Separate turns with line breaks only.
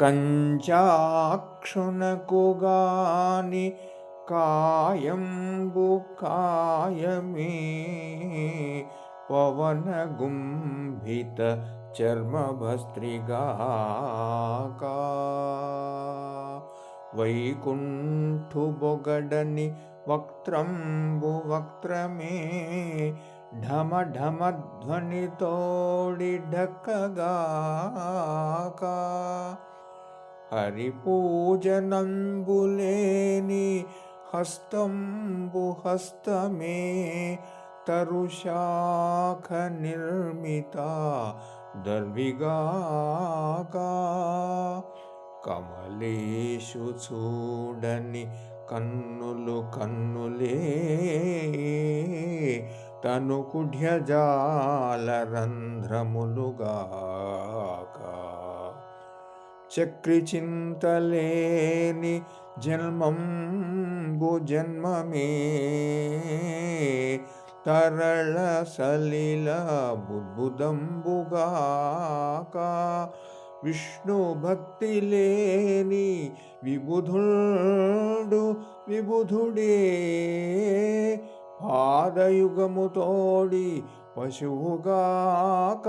कञ्चाक्षुनकुगानि कायंबुकायमे पवनगुम्भितचर्मभस्त्रिगाका वैकुण्ठबोगडनि वैकुण्ठुबुगडनि बुवक्त्र मे ढमढमध्वनितोडिढकगाका హరిపూజనంబులేని హరి పూజనంబులేని హస్తంబు హస్తమే తరుశాఖ నిర్మిత దర్విగాక. కమలేషు చూడని కన్నులు కన్నులే తను కుఢ్యజాల రంధ్రములుగా చక్రి చింతలేని జన్మంబు జన్మమే. తరళ సలిల బుద్బుదంబుగాక విష్ణు భక్తి లేని విబుధుడు విబుధుడే. పాదయుగము తోడి పశువుగాక